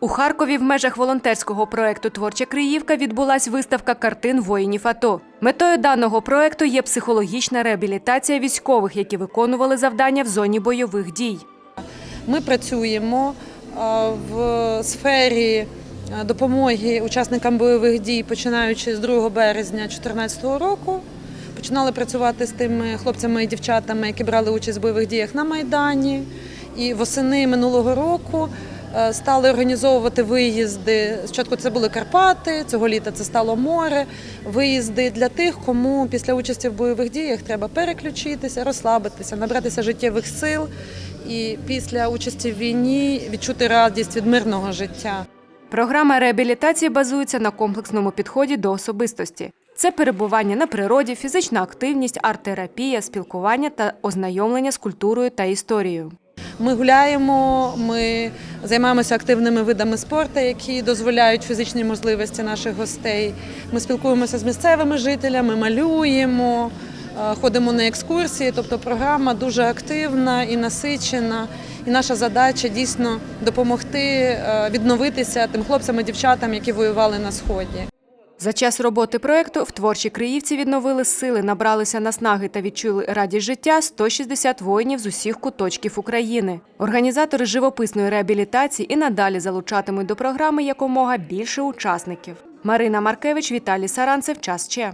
У Харкові в межах волонтерського проекту Творча Криївка відбулась виставка картин воїнів АТО. Метою даного проекту є психологічна реабілітація військових, які виконували завдання в зоні бойових дій. Ми працюємо е, в сфері е, допомоги учасникам бойових дій, починаючи з 2 березня 2014 року. Починали працювати з тими хлопцями і дівчатами, які брали участь в бойових діях на Майдані. І восени минулого року стали організовувати виїзди. Спочатку це були Карпати, цього літа це стало море. Виїзди для тих, кому після участі в бойових діях треба переключитися, розслабитися, набратися життєвих сил і після участі в війні відчути радість від мирного життя. Програма реабілітації базується на комплексному підході до особистості. Це перебування на природі, фізична активність, арт-терапія, спілкування та ознайомлення з культурою та історією. Ми гуляємо, ми займаємося активними видами спорту, які дозволяють фізичні можливості наших гостей. Ми спілкуємося з місцевими жителями, малюємо, е, ходимо на екскурсії. Тобто програма дуже активна і насичена. І наша задача дійсно допомогти е, відновитися тим хлопцям і дівчатам, які воювали на сході. За час роботи проекту в творчі Криївці відновили сили, набралися наснаги та відчули радість життя 160 воїнів з усіх куточків України. Організатори живописної реабілітації і надалі залучатимуть до програми якомога більше учасників. Марина Маркевич, Віталій Саранцев. Час Че.